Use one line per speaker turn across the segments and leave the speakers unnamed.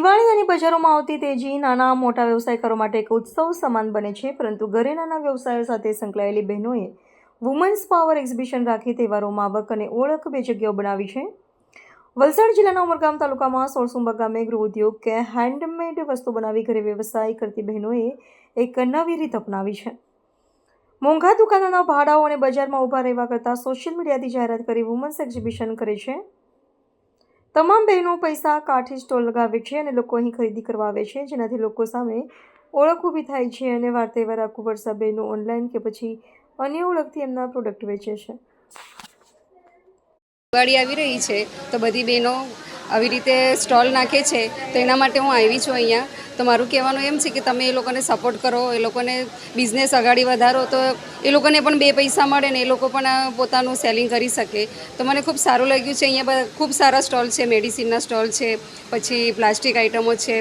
બજારોમાં આવતી તેજી નાના મોટા વ્યવસાયકારો માટે એક ઉત્સવ સમાન બને છે, પરંતુ ઘરે નાના વ્યવસાયો સાથે સંકળાયેલી બહેનોએ વુમન્સ પાવર એક્ઝિબિશન રાખી તહેવારોમાં આવક અને ઓળખ બે જગ્યાઓ બનાવી છે. વલસાડ જિલ્લાના ઉમરગામ તાલુકામાં સોળસુંબા ગામે ગૃહ ઉદ્યોગ કે હેન્ડમેડ વસ્તુ બનાવી ઘરે વ્યવસાય કરતી બહેનોએ એક નવી રીત અપનાવી છે. મોંઘા દુકાનોના ભાડાઓ અને બજારમાં ઊભા રહેવા કરતાં સોશિયલ મીડિયાથી જાહેરાત કરી વુમન્સ એક્ઝિબિશન કરે છે. તમામ બહેનો પૈસા કાઠી સ્ટોલ લગાવે છે અને લોકો અહીં ખરીદી કરવા આવે છે, જેનાથી લોકો સામે ઓળખ ઊભી થાય છે અને વાર તહેવાર આખું વર્ષા બહેનો ઓનલાઈન કે પછી અન્ય ઓળખથી એમના પ્રોડક્ટ વેચે છે.
દિવાળી આવી રહી છે, તો બધી બહેનો આવી રીતે સ્ટોલ નાખે છે, તો એના માટે હું આવી છું અહીંયા. તો મારું કહેવાનું એમ છે કે તમે એ લોકોને સપોર્ટ કરો, એ લોકોને બિઝનેસ આગળ વધારો, તો એ લોકોને પણ બે પૈસા મળે ને એ લોકો પણ પોતાનું સેલિંગ કરી શકે. તો મને ખૂબ સારું લાગ્યું છે, અહીંયા ખૂબ સારા સ્ટોલ છે મેડિસિનના સ્ટોલ છે, પછી પ્લાસ્ટિક આઇટમો છે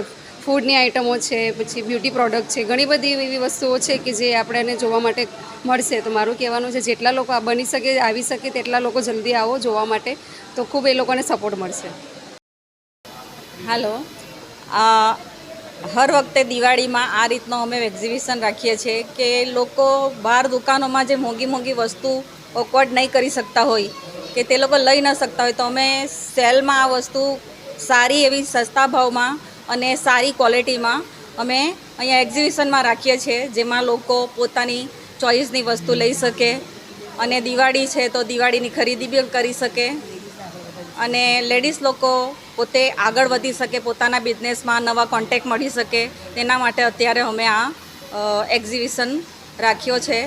ફૂડની આઇટમો છે, પછી બ્યુટી પ્રોડક્ટ છે, ઘણી બધી એવી વસ્તુઓ છે કે જે આપણને જોવા માટે મળશે. તો મારું કહેવાનું છે, જેટલા લોકો બની શકે, આવી શકે તેટલા લોકો જલ્દી આવો જોવા માટે. તો ખૂબ એ લોકોને સપોર્ટ મળશે.
હાલો. હર વખતે દિવાળીમાં આ રીતનો અમે એક્ઝિબિશન રાખીએ છીએ કે લોકો બહાર દુકાનોમાં જે મોંઘી મોંઘી વસ્તુ ઓકવર્ડ નહીં કરી શકતા હોય, કે તે લોકો લઈ ન શકતા હોય, તો અમે સેલમાં આ વસ્તુ સારી એવી સસ્તા ભાવમાં અને સારી ક્વોલિટીમાં અમે અહીંયા એક્ઝિબિશનમાં રાખીએ છીએ, જેમાં લોકો પોતાની ચોઈસની વસ્તુ લઈ શકે અને દિવાળી છે તો દિવાળીની ખરીદી બી કરી શકે. અને લેડીઝ લોકો પોતે આગળ વધી શકે, પોતાના બિઝનેસમાં નવા કોન્ટેક્ટ મળી શકે. તેના માટે અત્યારે અમે આ એક્ઝિબિશન રાખ્યો છે.